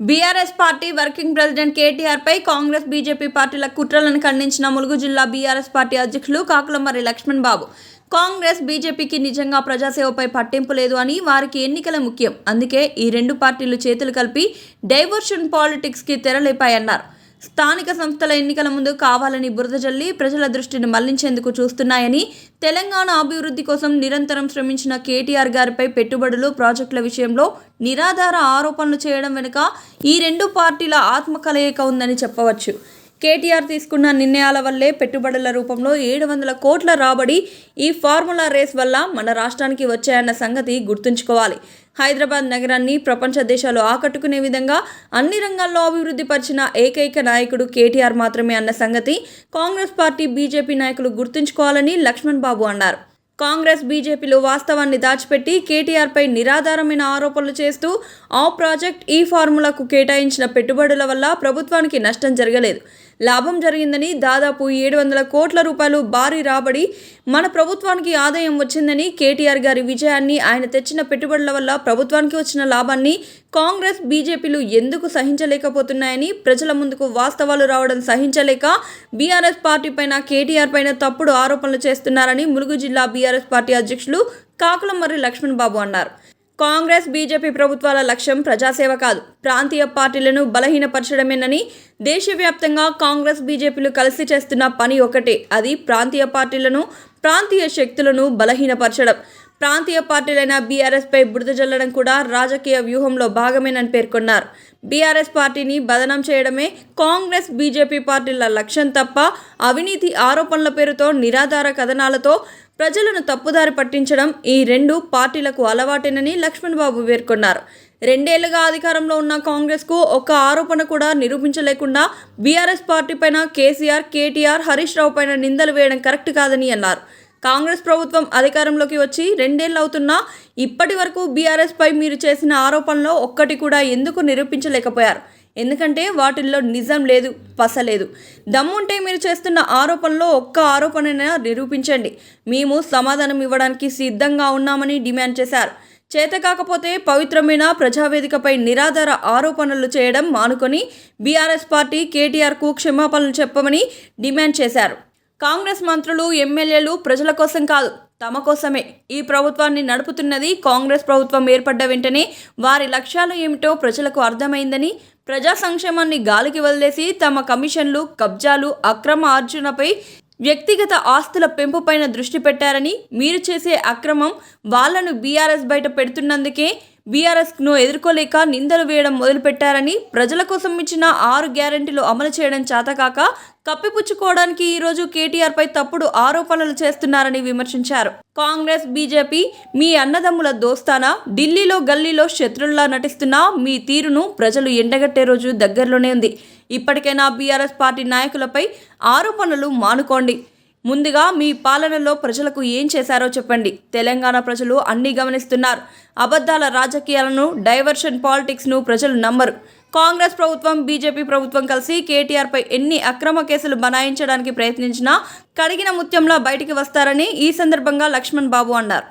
BRS party working president KTR పై Congress BJP పార్టీల కుట్రలను ఖండించిన ములుగు జిల్లా బీఆర్ఎస్ పార్టీ అధ్యక్షులు కాకులమర్రి లక్ష్మణ్ బాబు. కాంగ్రెస్ బీజేపీకి నిజంగా ప్రజాసేవపై పట్టింపు లేదు అని వారికి ఎన్నికల ముఖ్యం. అందుకే ఈ రెండు పార్టీలు చేతులు కలిపి డైవర్షన్ పాలిటిక్స్కి తెరలేపాయన్నారు. స్థానిక సంస్థల ఎన్నికల ముందు కావాలని బురద జల్లి ప్రజల దృష్టిని మళ్ళించేందుకు చూస్తున్నాయని తెలంగాణ అభివృద్ధి కోసం నిరంతరం శ్రమించిన కేటీఆర్ గారిపై పెట్టుబడులు ప్రాజెక్టుల విషయంలో నిరాధార ఆరోపణలు చేయడం వెనుక ఈ రెండు పార్టీల ఆత్మకలయిక ఉందని చెప్పవచ్చు. కేటీఆర్ తీసుకున్న నిర్ణయాల వల్లే పెట్టుబడుల రూపంలో ఏడు వందల కోట్ల రాబడి ఈ ఫార్ములా రేస్ వల్ల మన రాష్ట్రానికి వచ్చాయన్న సంగతి గుర్తుంచుకోవాలి. హైదరాబాద్ నగరాన్ని ప్రపంచ దేశాలు ఆకట్టుకునే విధంగా అన్ని రంగాల్లో అభివృద్ధి పరిచిన ఏకైక నాయకుడు కేటీఆర్ మాత్రమే అన్న సంగతి కాంగ్రెస్ పార్టీ బీజేపీ నాయకులు గుర్తుంచుకోవాలని లక్ష్మణ్ బాబు అన్నారు. కాంగ్రెస్ బీజేపీలు వాస్తవాన్ని దాచిపెట్టి కేటీఆర్పై నిరాధారమైన ఆరోపణలు చేస్తూ ఆ ప్రాజెక్ట్ ఈ ఫార్ములాకు కేటాయించిన పెట్టుబడుల వల్ల ప్రభుత్వానికి నష్టం జరగలేదు. లాభం జరిగిందని దాదాపు ఏడు వందల కోట్ల రూపాయలు భారీ రాబడి మన ప్రభుత్వానికి ఆదాయం వచ్చిందని కేటీఆర్ గారి విజయాన్ని ఆయన తెచ్చిన పెట్టుబడుల వల్ల ప్రభుత్వానికి వచ్చిన లాభాన్ని కాంగ్రెస్ బీజేపీలు ఎందుకు సహించలేకపోతున్నాయని ప్రజల ముందుకు వాస్తవాలు రావడం సహించలేక బీఆర్ఎస్ పార్టీ పైన కేటీఆర్ పైన తప్పుడు ఆరోపణలు చేస్తున్నారని ములుగు జిల్లా బీఆర్ఎస్ పార్టీ అధ్యక్షులు కాకులమర్రి లక్ష్మణ్ బాబు అన్నారు. కాంగ్రెస్ బీజేపీ ప్రభుత్వాల లక్ష్యం ప్రజాసేవ కాదు. ప్రాంతీయ పార్టీలను బలహీనపరచడమేనని దేశవ్యాప్తంగా కాంగ్రెస్ బీజేపీలు కలిసి చేస్తున్న పని ఒకటే అది ప్రాంతీయ పార్టీలను ప్రాంతీయ శక్తులను బలహీనపరచడం. ప్రాంతీయ పార్టీలైన బీఆర్ఎస్పై బురద జల్లడం కూడా రాజకీయ వ్యూహంలో భాగమేనని పేర్కొన్నారు. బీఆర్ఎస్ పార్టీని బదనం చేయడమే కాంగ్రెస్ బీజేపీ పార్టీల లక్ష్యం తప్ప అవినీతి ఆరోపణల పేరుతో నిరాధార కథనాలతో ప్రజలను తప్పుదారి పట్టించడం ఈ రెండు పార్టీలకు అలవాటేనని లక్ష్మణ్ బాబు పేర్కొన్నారు. రెండేళ్ళుగా అధికారంలో ఉన్న కాంగ్రెస్కు ఒక్క ఆరోపణ కూడా నిరూపించలేకుండా బీఆర్ఎస్ పార్టీ పైన కేసీఆర్ కేటీఆర్ హరీష్ రావు పైన నిందలు వేయడం కరెక్ట్ కాదని అన్నారు. కాంగ్రెస్ ప్రభుత్వం అధికారంలోకి వచ్చి రెండేళ్ళు అవుతున్నా ఇప్పటి వరకు బీఆర్ఎస్పై మీరు చేసిన ఆరోపణలో ఒక్కటి కూడా ఎందుకు నిరూపించలేకపోయారు? ఎందుకంటే వాటిల్లో నిజం లేదు పసలేదు దమ్ముంటే మీరు చేస్తున్న ఆరోపణలో ఒక్క ఆరోపణనైనా నిరూపించండి. మేము సమాధానం ఇవ్వడానికి సిద్ధంగా ఉన్నామని డిమాండ్ చేశారు. చేత కాకపోతే పవిత్రమైన ప్రజావేదికపై నిరాధార ఆరోపణలు చేయడం మానుకొని బీఆర్ఎస్ పార్టీ కేటీఆర్కు క్షమాపణలు చెప్పమని డిమాండ్ చేశారు. కాంగ్రెస్ మంత్రులు ఎమ్మెల్యేలు ప్రజల కోసం కాదు తమ కోసమే. ఈ ప్రభుత్వాన్ని నడుపుతున్నది కాంగ్రెస్ ప్రభుత్వం ఏర్పడ్డ వెంటనే వారి లక్ష్యాలు ఏమిటో ప్రజలకు అర్థమైందని ప్రజా సంక్షేమాన్ని గాలికి వదిలేసి తమ కమిషన్లు కబ్జాలు అక్రమ ఆర్జనపై వ్యక్తిగత ఆస్తుల పెంపుపైన దృష్టి పెట్టారని మీరు చేసే అక్రమం వాళ్ళను బీఆర్ఎస్ బయట పెడుతున్నందుకే బీఆర్ఎస్ను ఎదుర్కోలేక నిందలు వేయడం మొదలుపెట్టారని ప్రజల కోసం ఇచ్చిన ఆరు గ్యారంటీలు అమలు చేయడం చేతకాక కప్పిపుచ్చుకోవడానికి ఈరోజు కేటీఆర్పై తప్పుడు ఆరోపణలు చేస్తున్నారని విమర్శించారు. కాంగ్రెస్ బీజేపీ మీ అన్నదమ్ముల దోస్తానా? ఢిల్లీలో గల్లీలో శత్రుల్లా నటిస్తున్న మీ తీరును ప్రజలు ఎండగట్టే రోజు దగ్గరలోనే ఉంది. ఇప్పటికైనా బీఆర్ఎస్ పార్టీ నాయకులపై ఆరోపణలు మానుకోండి. ముందుగా మీ పాలనలో ప్రజలకు ఏం చేశారో చెప్పండి. తెలంగాణ ప్రజలు అన్నీ గమనిస్తున్నారు. అబద్ధాల రాజకీయాలను డైవర్షన్ పాలిటిక్స్ను ప్రజలు నమ్మరు. కాంగ్రెస్ ప్రభుత్వం బీజేపీ ప్రభుత్వం కలిసి కేటీఆర్పై ఎన్ని అక్రమ కేసులు బనాయించడానికి ప్రయత్నించినా కడిగిన ముత్యంలా బయటికి వస్తారని ఈ సందర్భంగా లక్ష్మణ్ బాబు అన్నారు.